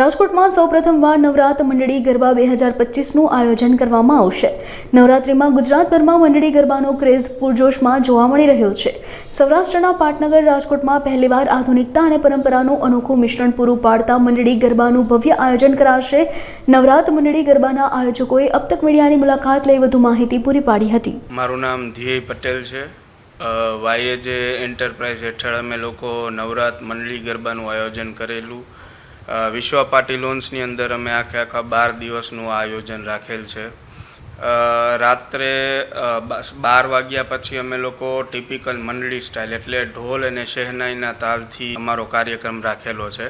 રાજકોટમાં સૌપ્રથમવાર નવરાત મંડળી ગરબા બે હજાર પચીસનું આયોજન કરવામાં આવશે. નવરાત્રિમાં ગુજરાતભરમાં મંડળી ગરબાનો ક્રેઝ પૂરજોશમાં જોવા મળી રહ્યો છે. સૌરાષ્ટ્રના પાટનગર રાજકોટમાં પહેલીવાર આધુનિકતા અને પરંપરાનું અનોખું મિશ્રણ પૂરું પાડતા મંડળી ગરબાનું ભવ્ય આયોજન કરાશે. નવરાત મંડળી ગરબાના આયોજકોએ અબતક મીડિયાની મુલાકાત લઈ વધુ માહિતી પૂરી પાડી હતી. મારું નામ ધ્યેય પટેલ છે. વાયજે એન્ટરપ્રાઇઝ હેઠળ અમે લોકો નવરાત મંડળી ગરબાનું આયોજન કરેલું. વિશ્વ પાર્ટી લોન્સની અંદર અમે આખે આખા બાર દિવસનું આયોજન રાખેલ છે. રાત્રે બાર વાગ્યા પછી અમે લોકો ટિપિકલ મંડળી સ્ટાઇલ એટલે ઢોલ અને શહેનાઈના તાલથી અમારો કાર્યક્રમ રાખેલો છે.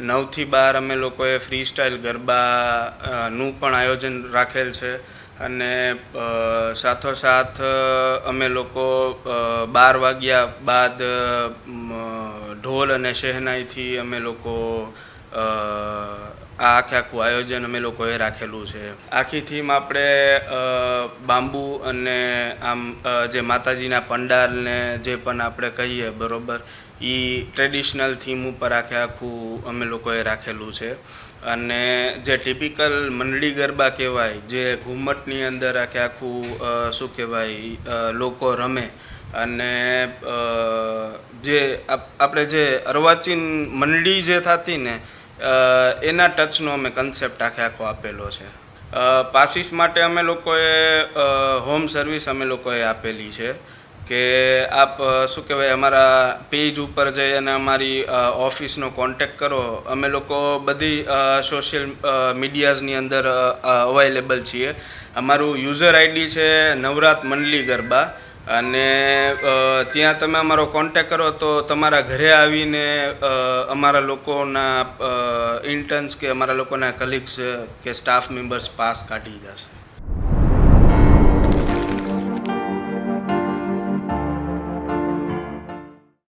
નવથી બાર અમે લોકોએ ફ્રી સ્ટાઇલ ગરબા નું પણ આયોજન રાખેલ છે અને સાથોસાથ અમે લોકો બાર વાગ્યા બાદ ઢોલ અને શહેનાઈથી અમે લોકો આ આખે આખું આયોજન અમે લોકોએ રાખેલું છે. આખી થીમ આપણે બાંબુ અને આમ જે માતાજીના પંડાલને જે પણ આપણે કહીએ, બરોબર એ ટ્રેડિશનલ થીમ ઉપર આખે આખું અમે લોકોએ રાખેલું છે. અને જે ટિપિકલ મંડળી ગરબા કહેવાય, જે ઘુમ્મટની અંદર આખે આખું શું કહેવાય લોકો રમે. અને જે આપ- આપણે જે અર્વાચીન મંડળી જે થતી ને એના ટચનો અમે કન્સેપ્ટ આખે આખો આપેલો છે. પાસીસ માટે અમે લોકોએ હોમ સર્વિસ અમે લોકોએ આપેલી છે કે આપ શું કહેવાય, અમારા પેજ ઉપર જઈ અને અમારી ઓફિસનો કોન્ટેક્ટ કરો. અમે લોકો બધી સોશિયલ મીડિયાઝની અંદર અવેલેબલ છીએ. અમારું યુઝર આઈડી છે નવરાત મંડલી ગરબા. અને ત્યાં તમે અમારો કોન્ટેક કરો તો તમારા ઘરે આવીને અમારા લોકોના ઇન્ટર્ન્સ કે અમારા લોકોના કલીગ્સ કે સ્ટાફ મેમ્બર્સ પાસ કાઢી જશે.